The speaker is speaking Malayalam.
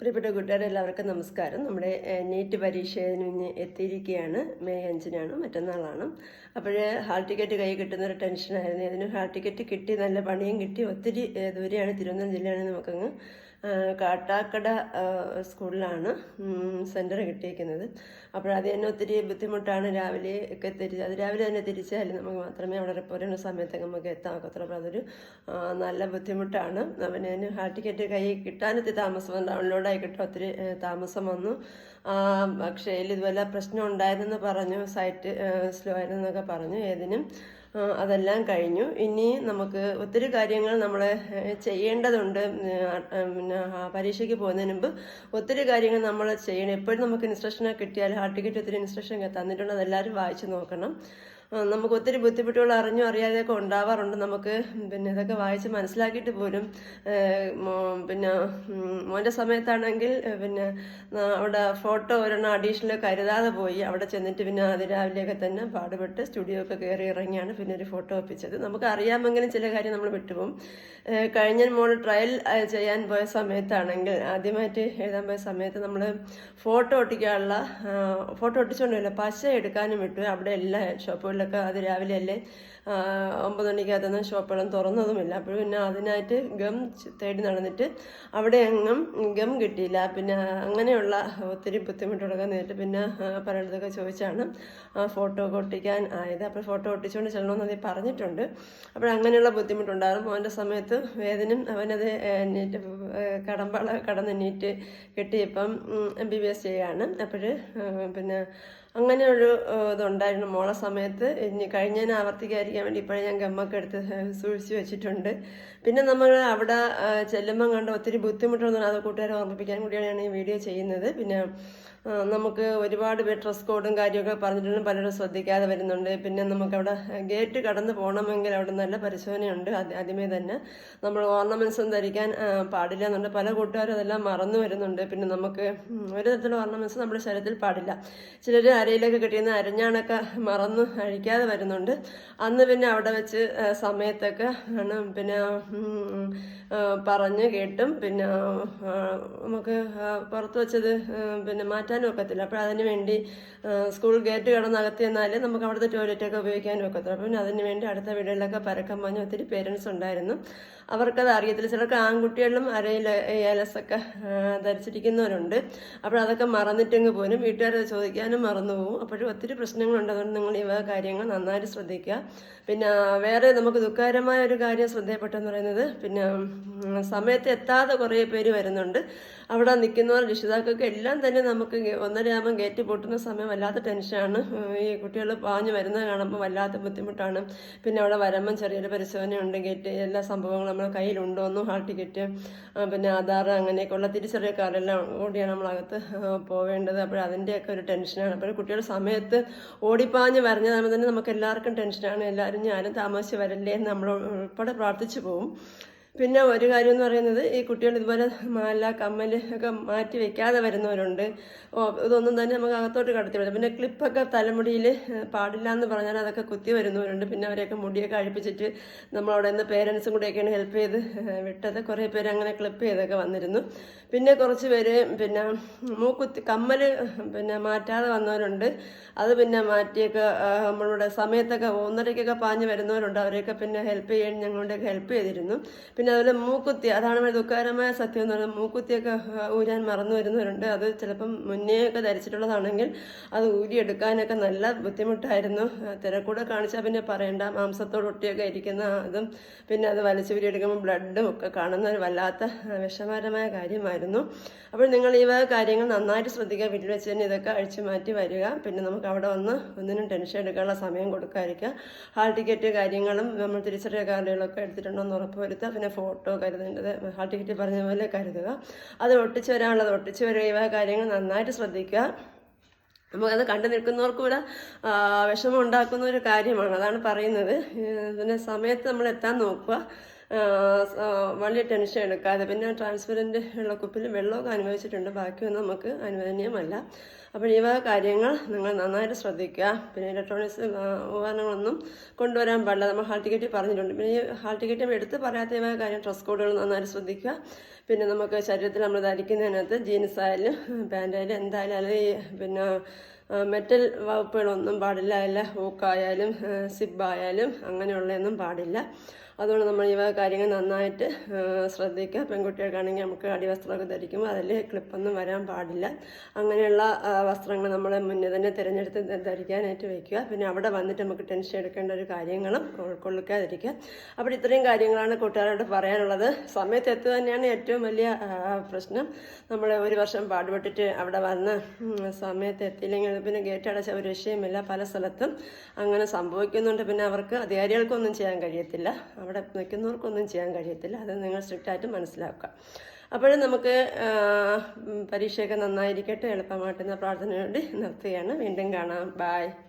പ്രിയപ്പെട്ട കൂട്ടുകാർ എല്ലാവർക്കും നമസ്കാരം. നമ്മുടെ നീറ്റ് പരീക്ഷയിൽ നിന്ന് എത്തിയിരിക്കുകയാണ് മെയ് അഞ്ചിനാണ് മറ്റന്നാളാണ്. അപ്പോഴേ ഹാൾ ടിക്കറ്റ് കൈ കിട്ടുന്നൊരു ടെൻഷനായിരുന്നു അതിന് ഹാൾ ടിക്കറ്റ് കിട്ടി നല്ല പണിയും കിട്ടി. ഒത്തിരി ദൂരെയാണ് തിരുവനന്തപുരം ജില്ലയാണ് നമുക്കങ്ങ് കാട്ടാക്കട സ്കൂളിലാണ് സെന്റർ കിട്ടിയിരിക്കുന്നത്. അപ്പോൾ അത് തന്നെ ഒത്തിരി ബുദ്ധിമുട്ടാണ് രാവിലെ ഒക്കെ തിരിച്ച് അത് രാവിലെ തന്നെ തിരിച്ചാൽ നമുക്ക് മാത്രമേ അവിടെ പോരുന്ന സമയത്തൊക്കെ നമുക്ക് എത്താൻ ഒക്കത്തുള്ളൂ അപ്പോൾ അതൊരു നല്ല ബുദ്ധിമുട്ടാണ്. അവന് ഹാൾ ടിക്കറ്റ് കൈ കിട്ടാനൊത്തിരി താമസം. വന്നു കിട്ടാൻ ഒത്തിരി താമസം വന്നു. അക്ഷയയിൽ ഇതുപോലെ പ്രശ്നം ഉണ്ടായിരുന്നെന്ന് പറഞ്ഞു സൈറ്റ് സ്ലോ ആയിരുന്നൊക്കെ പറഞ്ഞു ഏതിനും. അതെല്ലാം കഴിഞ്ഞു. ഇനി നമുക്ക് ഒത്തിരി കാര്യങ്ങൾ നമ്മൾ ചെയ്യേണ്ടതുണ്ട്. പിന്നെ പരീക്ഷയ്ക്ക് പോകുന്നതിന് മുമ്പ് ഒത്തിരി കാര്യങ്ങൾ നമ്മൾ ചെയ്യണം. എപ്പോഴും നമുക്ക് ഇൻസ്ട്രക്ഷനൊക്കെ കിട്ടിയാൽ ഹാർട്ട് ടിക്കറ്റ് ഒത്തിരി ഇൻസ്ട്രക്ഷൻ തന്നിട്ടുണ്ട് അതെല്ലാവരും വായിച്ചു നോക്കണം. നമുക്ക് ഒത്തിരി ബുദ്ധിമുട്ടുകൾ അറിഞ്ഞോ അറിയാതെയൊക്കെ ഉണ്ടാവാറുണ്ട് നമുക്ക്. പിന്നെ ഇതൊക്കെ വായിച്ച് മനസ്സിലാക്കിയിട്ട് പോലും പിന്നെ മോന്റെ സമയത്താണെങ്കിൽ പിന്നെ അവിടെ ഫോട്ടോ ഒരെണ്ണം അഡീഷണൽ കരുതാതെ പോയി. അവിടെ ചെന്നിട്ട് പിന്നെ അതിരാവിലെയൊക്കെ തന്നെ പാടുപെട്ട് സ്റ്റുഡിയോ ഒക്കെ കയറി ഇറങ്ങിയാണ് പിന്നെ ഒരു ഫോട്ടോ ഒപ്പിച്ചത്. നമുക്ക് അറിയാമെങ്കിലും ചില കാര്യം നമ്മൾ വിട്ടുപോകും. കഴിഞ്ഞ മോൾ ട്രയൽ ചെയ്യാൻ പോയ സമയത്താണെങ്കിൽ ആദ്യമായിട്ട് എഴുതാൻ പോയ സമയത്ത് നമ്മൾ ഫോട്ടോ ഒട്ടിക്കാനുള്ള ഫോട്ടോ ഒട്ടിച്ചുകൊണ്ടല്ല പശ എടുക്കാനും വിട്ടു. അവിടെ എല്ലാ ഷോപ്പുകളിലൊക്കെ അത് രാവിലെ അല്ലേ ഒമ്പത് മണിക്കകത്തൊന്നും ഷോപ്പുകളും തുറന്നതുമില്ല. അപ്പോൾ പിന്നെ അതിനായിട്ട് ഗം തേടി നടന്നിട്ട് അവിടെ എങ്ങും ഗം കിട്ടിയില്ല. പിന്നെ അങ്ങനെയുള്ള ഒത്തിരി ബുദ്ധിമുട്ടുകളൊക്കെ നേരിട്ട് പിന്നെ പലയിടത്തൊക്കെ ചോദിച്ചാണ് ഫോട്ടോ ഒക്കെ ഒട്ടിക്കാൻ ആയത്. അപ്പോൾ ഫോട്ടോ ഒട്ടിച്ചുകൊണ്ട് ചെല്ലണമെന്ന് അത് പറഞ്ഞിട്ടുണ്ട്. അപ്പോൾ അങ്ങനെയുള്ള ബുദ്ധിമുട്ടുണ്ടായിരുന്നു. മോന്റെ സമയത്ത് വേദനും അവനത് എണ്ണീറ്റ് കടമ്പള കടന്നെണ്ണീറ്റ് കിട്ടിയപ്പം എം ബി ബി എസ് ചെയ്യാണ്. അപ്പോൾ പിന്നെ അങ്ങനെ ഒരു ഇതുണ്ടായിരുന്നു മോളെ സമയത്ത്. ഇനി കഴിഞ്ഞതിനെ ആവർത്തിക്കാതിരിക്കാൻ വേണ്ടി ഇപ്പോഴേ ഞാൻ ഗമ്മൊക്കെ എടുത്ത് സൂക്ഷിച്ചു വെച്ചിട്ടുണ്ട്. പിന്നെ നമ്മൾ അവിടെ ചെല്ലുമ്പം കണ്ട ഒത്തിരി ബുദ്ധിമുട്ടൊന്നും അത് കൂട്ടുകാരെ ഓർമ്മിപ്പിക്കാൻ കൂടിയാണ് ഞാൻ ഈ വീഡിയോ ചെയ്യുന്നത്. പിന്നെ നമുക്ക് ഒരുപാട് പേര് ഡ്രസ് കോഡും കാര്യമൊക്കെ പറഞ്ഞിട്ടും പലരും ശ്രദ്ധിക്കാതെ വരുന്നുണ്ട്. പിന്നെ നമുക്കവിടെ ഗേറ്റ് കടന്ന് പോകണമെങ്കിൽ അവിടെ നല്ല പരിശോധനയുണ്ട്. ആദ്യമേ തന്നെ നമ്മൾ ഓർണമെൻസും ധരിക്കാൻ പാടില്ല എന്നുണ്ട്. പല കൂട്ടുകാരും അതെല്ലാം മറന്നു വരുന്നുണ്ട്. പിന്നെ നമുക്ക് ഒരു തരത്തിലുള്ള ഓർണമെൻസ് നമ്മുടെ ശരീരത്തിൽ പാടില്ല. ചിലർ അരയിലൊക്കെ കിട്ടിയിരുന്ന അരഞ്ഞാണൊക്കെ മറന്ന് അഴിക്കാതെ വരുന്നുണ്ട്. അന്ന് പിന്നെ അവിടെ വെച്ച് സമയത്തൊക്കെ ആണ് പിന്നെ പറഞ്ഞ് കേട്ടും. പിന്നെ നമുക്ക് പുറത്ത് വെച്ചത് പിന്നെ മാറ്റാനും ഒക്കത്തില്ല. അപ്പോൾ അതിന് വേണ്ടി സ്കൂൾ ഗേറ്റ് കടന്നകത്ത് ചെന്നാലേ നമുക്ക് അവിടുത്തെ ടോയ്ലറ്റൊക്കെ ഉപയോഗിക്കാനും ഒക്കത്തില്ല അപ്പം പിന്നെ അതിന് വേണ്ടി അടുത്ത വീടുകളിലൊക്കെ പരക്കം പറഞ്ഞ് ഒത്തിരി പേരൻസ് ഉണ്ടായിരുന്നു. അവർക്കത് അറിയത്തില്ല. ചിലർക്ക് ആൺകുട്ടികളിലും അരയിൽ ഏലസൊക്കെ ധരിച്ചിരിക്കുന്നവരുണ്ട്. അപ്പോൾ അതൊക്കെ മറന്നിട്ടെങ്കിൽ പോലും വീട്ടുകാരത് ചോദിക്കാനും മറന്നു പോകും അപ്പോഴും ഒത്തിരി പ്രശ്നങ്ങളുണ്ട്. അതുകൊണ്ട് നിങ്ങൾ ഈ വക കാര്യങ്ങൾ നന്നായിട്ട് ശ്രദ്ധിക്കുക. പിന്നെ വേറെ നമുക്ക് ദുഃഖകരമായ ഒരു കാര്യം ശ്രദ്ധയപ്പെട്ടെന്ന് പറയുന്നത് പിന്നെ സമയത്ത് എത്താതെ കുറേ പേര് വരുന്നുണ്ട്. അവിടെ നിൽക്കുന്നവർ രക്ഷിതാക്കൾക്ക് എല്ലാം തന്നെ നമുക്ക് ഒന്നരയാകുമ്പോൾ ഗേറ്റ് പൊട്ടുന്ന സമയം വല്ലാത്ത ടെൻഷനാണ്. ഈ കുട്ടികൾ പാഞ്ഞു വരുന്നത് കാണുമ്പോൾ വല്ലാത്ത ബുദ്ധിമുട്ടാണ്. പിന്നെ അവിടെ വരുമ്പം ചെറിയൊരു പരിശോധനയുണ്ട്. ഗേറ്റ് എല്ലാ സംഭവങ്ങളും നമ്മുടെ കയ്യിലുണ്ടോയെന്നും ഹാൾ ടിക്കറ്റ് പിന്നെ ആധാർ അങ്ങനെയൊക്കെയുള്ള തിരിച്ചറിയ കാർഡെല്ലാം കൂടിയാണ് നമ്മളകത്ത് പോവേണ്ടത്. അപ്പോൾ അതിന്റെയൊക്കെ ഒരു ടെൻഷനാണ്. അപ്പോൾ കുട്ടികൾ സമയത്ത് ഓടിപ്പാഞ്ഞ് വരഞ്ഞതാകുമ്പോൾ തന്നെ നമുക്ക് എല്ലാവർക്കും ടെൻഷനാണ്. എല്ലാവരും ഞാനും താമസിച്ച് വരല്ലേ എന്ന് നമ്മൾ ഉൾപ്പെടെ പ്രാർത്ഥിച്ചു പോകും പിന്നെ ഒരു കാര്യം എന്ന് പറയുന്നത് ഈ കുട്ടികൾ ഇതുപോലെ മാല കമ്മൽ ഒക്കെ മാറ്റി വെക്കാതെ വരുന്നവരുണ്ട്. ഓ ഇതൊന്നും തന്നെ നമുക്ക് അകത്തോട്ട് കടത്തി വിടാം. പിന്നെ ക്ലിപ്പൊക്കെ തലമുടിയിൽ പാടില്ല എന്ന് പറഞ്ഞാൽ അതൊക്കെ കുത്തി വരുന്നവരുണ്ട്. പിന്നെ അവരെയൊക്കെ മുടിയൊക്കെ അഴിപ്പിച്ചിട്ട് നമ്മളവിടെ നിന്ന് പേരൻസും കൂടെയൊക്കെയാണ് ഹെൽപ്പ് ചെയ്ത് വിട്ടത്. കുറേ പേര് അങ്ങനെ ക്ലിപ്പ് ചെയ്തൊക്കെ വന്നിരുന്നു. പിന്നെ കുറച്ച് പേര് പിന്നെ മൂക്കുത്തി കമ്മൽ പിന്നെ മാറ്റാതെ വന്നവരുണ്ട്. അത് പിന്നെ മാറ്റിയൊക്കെ നമ്മളുടെ സമയത്തൊക്കെ ഒന്നരയ്ക്കൊക്കെ പാഞ്ഞ് വരുന്നവരുണ്ട്. അവരെയൊക്കെ പിന്നെ ഹെൽപ്പ് ചെയ്യാൻ ഞങ്ങളുടെയൊക്കെ ഹെൽപ്പ് ചെയ്തിരുന്നു. പിന്നെ അതുപോലെ മൂക്കുത്തി അതാണ് വളരെ ദുഃഖകരമായ സത്യം എന്ന് പറയുന്നത്. മൂക്കുത്തിയൊക്കെ ഊരാൻ മറന്നു വരുന്നവരുണ്ട്. അത് ചിലപ്പം മുന്നേ ഒക്കെ ധരിച്ചിട്ടുള്ളതാണെങ്കിൽ അത് ഊരിയെടുക്കാനൊക്കെ നല്ല ബുദ്ധിമുട്ടായിരുന്നു. തിരക്കൂടെ കാണിച്ചാൽ പിന്നെ പറയണ്ട. മാംസത്തോട് ഒട്ടിയൊക്കെ ഇരിക്കുന്ന അതും പിന്നെ അത് വലിച്ചു ഊരിയെടുക്കുമ്പോൾ ബ്ലഡും ഒക്കെ കാണുന്ന ഒരു വല്ലാത്ത വിഷമകരമായ കാര്യമായിരുന്നു. അപ്പോൾ നിങ്ങൾ ഈ വക കാര്യങ്ങൾ നന്നായിട്ട് ശ്രദ്ധിക്കുക. വീട്ടിൽ വെച്ച് തന്നെ ഇതൊക്കെ അഴിച്ചു മാറ്റി വരിക. പിന്നെ നമുക്ക് അവിടെ വന്ന് ഒന്നിനും ടെൻഷൻ എടുക്കാനുള്ള സമയം കൊടുക്കാതിരിക്കുക. ഹാൾ ടിക്കറ്റ് കാര്യങ്ങളും നമ്മൾ തിരിച്ചറിയ കാർഡുകളൊക്കെ എടുത്തിട്ടുണ്ടോ എന്ന് ഉറപ്പ് വരുത്തുക പിന്നെ ഫോട്ടോ കരുതേണ്ടത് ഹാൾ പറഞ്ഞ പോലെ കരുതുക. അത് ഒട്ടിച്ചു വരാനുള്ളത് ഒട്ടിച്ചു വരിക കാര്യങ്ങൾ നന്നായിട്ട് ശ്രദ്ധിക്കുക. നമുക്കത് കണ്ടു നിൽക്കുന്നവർക്ക് കൂടെ വിഷമം ഉണ്ടാക്കുന്ന ഒരു കാര്യമാണ്. അതാണ് പറയുന്നത്. പിന്നെ സമയത്ത് നമ്മൾ എത്താൻ നോക്കുക. വലിയ ടെൻഷൻ എടുക്കാതെ. പിന്നെ ട്രാൻസ്പെറന്റ് വെള്ളക്കുപ്പിൽ വെള്ളമൊക്കെ അനുഭവിച്ചിട്ടുണ്ട്. ബാക്കിയൊന്നും നമുക്ക് അനുവദനീയമല്ല. അപ്പോൾ ഈ വക കാര്യങ്ങൾ നിങ്ങൾ നന്നായിട്ട് ശ്രദ്ധിക്കുക. പിന്നെ ഇലക്ട്രോണിക്സ് ഉപകരണങ്ങളൊന്നും കൊണ്ടുവരാൻ പാടില്ല. നമ്മൾ ഹാൾ ടിക്കറ്റ് പറഞ്ഞിട്ടുണ്ട്. പിന്നെ ഈ ഹാൾ ടിക്കറ്റ് എടുത്ത് പറയാത്ത ഈ വക കാര്യം ഡ്രസ് കോഡുകൾ നന്നായിട്ട് ശ്രദ്ധിക്കുക. പിന്നെ നമുക്ക് ശരീരത്തിൽ നമ്മൾ ധരിക്കുന്നതിനകത്ത് ജീൻസ് ആയാലും പാന്റ് ആയാലും എന്തായാലും അല്ലെങ്കിൽ പിന്നെ മെറ്റൽ വകുപ്പുകളൊന്നും പാടില്ല. അല്ല ഹൂക്കായാലും സിബായാലും അങ്ങനെയുള്ളതൊന്നും പാടില്ല. അതുകൊണ്ട് നമ്മൾ ഈ കാര്യങ്ങൾ നന്നായിട്ട് ശ്രദ്ധിക്കുക. പെൺകുട്ടികൾക്കാണെങ്കിൽ നമുക്ക് അടിവസ്ത്രമൊക്കെ ധരിക്കുമ്പോൾ അതിൽ ക്ലിപ്പൊന്നും വരാൻ പാടില്ല. അങ്ങനെയുള്ള വസ്ത്രങ്ങൾ നമ്മൾ മുന്നേ തന്നെ തിരഞ്ഞെടുത്ത് ധരിക്കാനായിട്ട് വയ്ക്കുക. പിന്നെ അവിടെ വന്നിട്ട് നമുക്ക് ടെൻഷൻ എടുക്കേണ്ട ഒരു കാര്യങ്ങളും ഉൾക്കൊള്ളിക്കാതിരിക്കുക. അപ്പോൾ ഇത്രയും കാര്യങ്ങളാണ് കൂട്ടുകാരോട് പറയാനുള്ളത്. സമയത്ത് എത്തുക തന്നെയാണ് ഏറ്റവും വലിയ പ്രശ്നം. നമ്മൾ ഒരു വർഷം പാടുപെട്ടിട്ട് അവിടെ വന്ന് സമയത്ത് എത്തിയില്ലെങ്കിൽ പിന്നെ ഗേറ്റ് അടച്ച ഒരു രക്ഷയുമില്ല പല സ്ഥലത്തും അങ്ങനെ സംഭവിക്കുന്നുണ്ട്. പിന്നെ അവർക്ക് അധികാരികൾക്കൊന്നും ചെയ്യാൻ കഴിയത്തില്ല. അവിടെ നിൽക്കുന്നവർക്കൊന്നും ചെയ്യാൻ കഴിയത്തില്ല. അത് നിങ്ങൾ സ്ട്രിക്റ്റായിട്ട് മനസ്സിലാക്കുക. അപ്പോഴും നമുക്ക് പരീക്ഷയൊക്കെ നന്നായിരിക്കട്ടെ. എളുപ്പമായിട്ടുന്ന പ്രാർത്ഥനയോടെ നിർത്തുകയാണ്. വീണ്ടും കാണാം. ബായ്